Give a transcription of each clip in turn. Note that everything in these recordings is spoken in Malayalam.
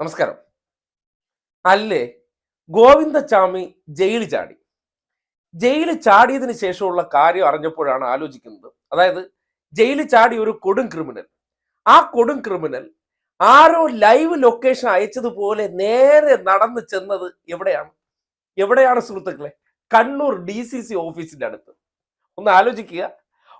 നമസ്കാരം. അല്ലേ? ഗോവിന്ദചാമി ജയിലിൽ ചാടി. ജയിലിൽ ചാടിയതിനു ശേഷമുള്ള കാര്യം അറിഞ്ഞപ്പോഴാണ് ആലോചിക്കുന്നത്. അതായത് ജയിലിൽ ചാടി ഒരു കൊടും ക്രിമിനൽ ആ കൊടും ക്രിമിനൽ ആരോ ലൈവ് ലൊക്കേഷൻ അയച്ചതുപോലെ നേരെ നടന്നു ചെന്നത് എവിടെയാണ്? എവിടെയാണ് സുഹൃത്തുക്കളെ? കണ്ണൂർ ഡി സി സി ഓഫീസിന്റെ അടുത്ത്. ഒന്ന് ആലോചിക്കുക.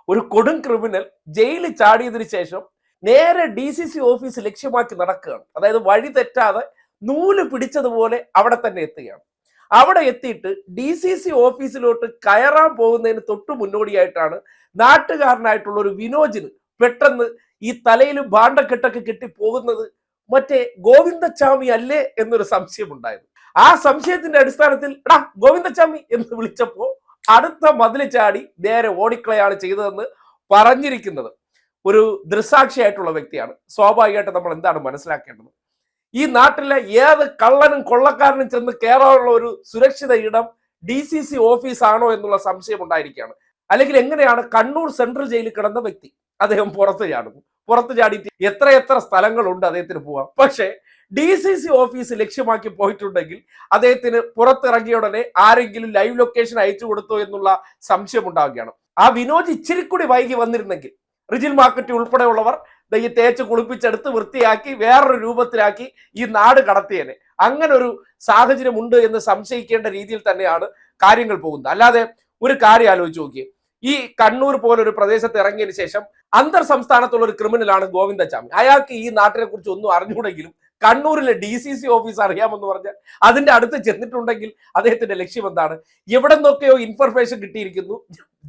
ഒരു കൊടും ക്രിമിനൽ ജയിലിൽ ചാടിയതിനു ശേഷം നേരെ ഡി സി സി ഓഫീസ് ലക്ഷ്യമാക്കി നടക്കുകയാണ്. അതായത് വഴി തെറ്റാതെ നൂൽ പിടിച്ചതുപോലെ അവിടെ തന്നെ എത്തുകയാണ്. അവിടെ എത്തിയിട്ട് ഡി സി സി ഓഫീസിലോട്ട് കയറാൻ പോകുന്നതിന് തൊട്ടു മുന്നോടിയായിട്ടാണ് നാട്ടുകാരനായിട്ടുള്ള ഒരു വിനോജിന് പെട്ടെന്ന് ഈ തലയിൽ ഭാണ്ഡക്കെട്ടൊക്കെ കെട്ടി പോകുന്നത് മറ്റേ ഗോവിന്ദച്ചാമി അല്ലേ എന്നൊരു സംശയം ഉണ്ടായിരുന്നു ആ സംശയത്തിന്റെ അടിസ്ഥാനത്തിൽ എടാ ഗോവിന്ദച്ചാമി എന്ന് വിളിച്ചപ്പോ അടുത്ത മതിൽ ചാടി നേരെ ഓടിക്കളയാണ് ചെയ്തതെന്ന് പറഞ്ഞിരിക്കുന്നത്. ഒരു ദൃസാക്ഷിയായിട്ടുള്ള വ്യക്തിയാണ്. സ്വാഭാവികമായിട്ട് നമ്മൾ എന്താണ് മനസ്സിലാക്കേണ്ടത്? ഈ നാട്ടിലെ ഏത് കള്ളനും കൊള്ളക്കാരനും ചെന്ന് കയറാനുള്ള ഒരു സുരക്ഷിത ഇടം ഡി സി സി ഓഫീസ് ആണോ എന്നുള്ള സംശയം ഉണ്ടായിരിക്കുകയാണ്. അല്ലെങ്കിൽ എങ്ങനെയാണ് കണ്ണൂർ സെൻട്രൽ ജയിലിൽ കിടന്ന വ്യക്തി അദ്ദേഹം പുറത്ത് ചാടുന്നു? പുറത്ത് ചാടിയിട്ട് എത്ര എത്ര സ്ഥലങ്ങളുണ്ട് അദ്ദേഹത്തിന് പോവാം പക്ഷേ ഡി സി സി ഓഫീസ് ലക്ഷ്യമാക്കി പോയിട്ടുണ്ടെങ്കിൽ അദ്ദേഹത്തിന് പുറത്തിറങ്ങിയ ഉടനെ ആരെങ്കിലും ലൈവ് ലൊക്കേഷൻ അയച്ചു കൊടുത്തോ എന്നുള്ള സംശയം ഉണ്ടാവുകയാണ്. ആ വിനോദ് ഇച്ചിരി കൂടി വൈകി വന്നിരുന്നെങ്കിൽ റിജിൽ മാർക്കറ്റ് ഉൾപ്പെടെയുള്ളവർ ഈ തേച്ച് കുളിപ്പിച്ചെടുത്ത് വൃത്തിയാക്കി വേറൊരു രൂപത്തിലാക്കി ഈ നാട് കടത്തിയേനെ. അങ്ങനെ ഒരു സാഹചര്യം ഉണ്ട് എന്ന് സംശയിക്കേണ്ട രീതിയിൽ തന്നെയാണ് കാര്യങ്ങൾ പോകുന്നത്. അല്ലാതെ ഒരു കാര്യം ആലോചിച്ച് നോക്കിയേ. ഈ കണ്ണൂർ പോലൊരു പ്രദേശത്ത് ഇറങ്ങിയതിനു ശേഷം അന്തർ സംസ്ഥാനത്തുള്ള ഒരു ക്രിമിനലാണ് ഗോവിന്ദചാമി അയാൾക്ക് ഈ നാട്ടിനെ കുറിച്ച് ഒന്നും അറിഞ്ഞുകൂടെങ്കിലും കണ്ണൂരിലെ ഡി സി സി ഓഫീസ് അറിയാമെന്ന് പറഞ്ഞാൽ അതിന്റെ അടുത്ത് ചെന്നിട്ടുണ്ടെങ്കിൽ അദ്ദേഹത്തിന്റെ ലക്ഷ്യം എന്താണ്? എവിടെ നിന്നൊക്കെയോ ഇൻഫർമേഷൻ കിട്ടിയിരിക്കുന്നു.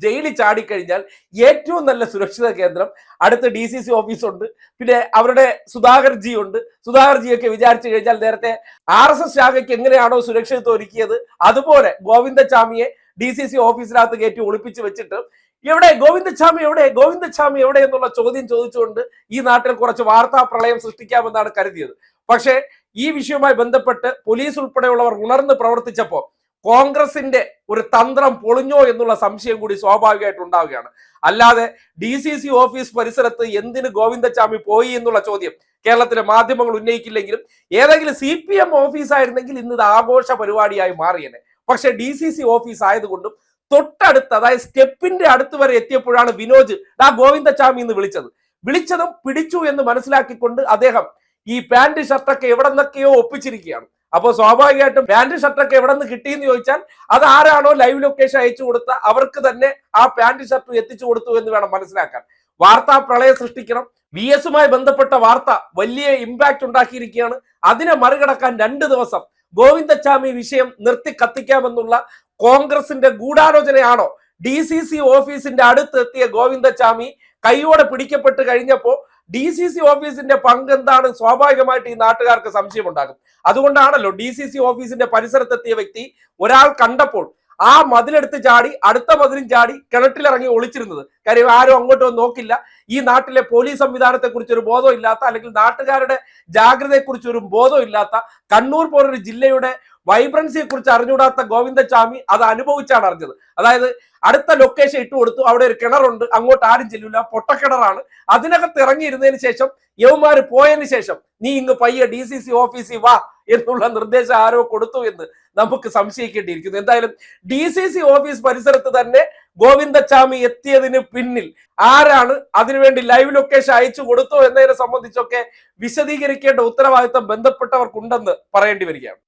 ജയിലിൽ ചാടിക്കഴിഞ്ഞാൽ ഏറ്റവും നല്ല സുരക്ഷിത കേന്ദ്രം. അടുത്ത ഡി സി സി ഓഫീസ് ഉണ്ട്. പിന്നെ അവരുടെ സുധാകർജി ഉണ്ട്. സുധാകർജിയൊക്കെ വിചാരിച്ചു കഴിഞ്ഞാൽ നേരത്തെ ആർ എസ് എസ് ശാഖയ്ക്ക് എങ്ങനെയാണോ സുരക്ഷിതത്വം ഒരുക്കിയത്? അതുപോലെ ഗോവിന്ദചാമിയെ ഡി സി സി ഓഫീസിനകത്ത് കയറ്റി ഒളിപ്പിച്ച് വെച്ചിട്ട് എവിടെ? ഗോവിന്ദസ്വാമി എവിടെ? ഗോവിന്ദസ്വാമി എവിടെ എന്നുള്ള ചോദ്യം ചോദിച്ചുകൊണ്ട് ഈ നാട്ടിൽ കുറച്ച് വാർത്താ പ്രളയം സൃഷ്ടിക്കാമെന്നാണ് കരുതിയത്. പക്ഷേ ഈ വിഷയവുമായി ബന്ധപ്പെട്ട് പോലീസ് ഉൾപ്പെടെയുള്ളവർ ഉണർന്ന് പ്രവർത്തിച്ചപ്പോൾ കോൺഗ്രസിന്റെ ഒരു തന്ത്രം പൊളിഞ്ഞോ എന്നുള്ള സംശയം കൂടി സ്വാഭാവികമായിട്ട് ഉണ്ടാവുകയാണ്. അല്ലാതെ ഡി സി സി ഓഫീസ് പരിസരത്ത് എന്തിന് ഗോവിന്ദസ്വാമി പോയി എന്നുള്ള ചോദ്യം കേരളത്തിലെ മാധ്യമങ്ങൾ ഉന്നയിക്കില്ലെങ്കിലും ഏതെങ്കിലും സി പി എം ഓഫീസ് ആയിരുന്നെങ്കിൽ ഇന്ന് ഇത് ആഘോഷ പരിപാടിയായി മാറിയേനെ. പക്ഷെ ഡി സി സി ഓഫീസ് ആയതുകൊണ്ടും തൊട്ടടുത്ത് അതായത് സ്റ്റെപ്പിന്റെ അടുത്ത് വരെ എത്തിയപ്പോഴാണ് വിനോജ് ആ ഗോവിന്ദചാമി എന്ന് വിളിച്ചത്. വിളിച്ചതും പിടിച്ചു എന്ന് മനസ്സിലാക്കിക്കൊണ്ട് അദ്ദേഹം ഈ പാന്റ് ഷർട്ടൊക്കെ എവിടെ നിന്നൊക്കെയോ ഒപ്പിച്ചിരിക്കുകയാണ്. അപ്പോൾ സ്വാഭാവികമായിട്ടും പാന്റ് ഷർട്ടൊക്കെ എവിടെ നിന്ന് കിട്ടിയെന്ന് ചോദിച്ചാൽ അത് ആരാണോ ലൈവ് ലൊക്കേഷൻ അയച്ചു കൊടുത്ത അവർക്ക് തന്നെ ആ പാന്റ് ഷർട്ട് എത്തിച്ചു കൊടുത്തു എന്ന് വേണം മനസ്സിലാക്കാൻ. വാർത്താ പ്രളയം സൃഷ്ടിക്കണം. വി എസുമായി ബന്ധപ്പെട്ട വാർത്ത വലിയ ഇമ്പാക്ട് ഉണ്ടാക്കിയിരിക്കുകയാണ്. അതിനെ മറികടക്കാൻ രണ്ട് ദിവസം ഗോവിന്ദച്ചാമി വിഷയം നിർത്തി കത്തിക്കാമെന്നുള്ള കോൺഗ്രസിന്റെ ഗൂഢാലോചനയാണോ? ഡി സി സി ഓഫീസിന്റെ അടുത്ത് എത്തിയ ഗോവിന്ദച്ചാമി കൈയോടെ പിടിക്കപ്പെട്ട് കഴിഞ്ഞപ്പോ ഡി സി സി ഓഫീസിന്റെ പങ്ക് എന്താണ് സ്വാഭാവികമായിട്ട് ഈ നാട്ടുകാർക്ക് സംശയം ഉണ്ടാകും അതുകൊണ്ടാണല്ലോ ഡി സി സി ഓഫീസിന്റെ പരിസരത്തെത്തിയ വ്യക്തി ഒരാൾ കണ്ടപ്പോൾ ആ മതിലെടുത്ത് ചാടി അടുത്ത മതിലും ചാടി കിണറ്റിലിറങ്ങി ഒളിച്ചിരുന്നത്. കാര്യം ആരും അങ്ങോട്ടും നോക്കില്ല. ഈ നാട്ടിലെ പോലീസ് സംവിധാനത്തെ കുറിച്ച് ഒരു ബോധം ഇല്ലാത്ത അല്ലെങ്കിൽ നാട്ടുകാരുടെ ജാഗ്രതയെക്കുറിച്ച് ഒരു ബോധം ഇല്ലാത്ത കണ്ണൂർ പോലൊരു ജില്ലയുടെ വൈബ്രൻസിയെ കുറിച്ച് അറിഞ്ഞുകൂടാത്ത ഗോവിന്ദസ്വാമി അത് അനുഭവിച്ചാണ് അറിഞ്ഞത്. അതായത് അടുത്ത ലൊക്കേഷൻ ഇട്ട് കൊടുത്തു. അവിടെ ഒരു കിണറുണ്ട്. അങ്ങോട്ട് ആരും ചെല്ലില്ല പൊട്ടക്കിണറാണ്. അതിനകത്ത് ഇറങ്ങിയിരുന്നതിന് ശേഷം യവന്മാർ പോയതിന് ശേഷം നീ ഇങ്ങ് പയ്യെ ഡി സി സി ഓഫീസിൽ വാ എന്നുള്ള നിർദ്ദേശം ആരോ കൊടുത്തു എന്ന് നമുക്ക് സംശയിക്കേണ്ടിയിരിക്കുന്നു. എന്തായാലും ഡി സി സി ഓഫീസ് പരിസരത്ത് തന്നെ ഗോവിന്ദച്ചാമി എത്തിയതിന് പിന്നിൽ ആരാണ് അതിനുവേണ്ടി ലൈവ് ലൊക്കേഷൻ അയച്ചു കൊടുത്തു എന്നതിനെ സംബന്ധിച്ചൊക്കെ വിശദീകരിക്കേണ്ട ഉത്തരവാദിത്തം ബന്ധപ്പെട്ടവർക്കുണ്ടെന്ന് പറയേണ്ടി വരികയാണ്.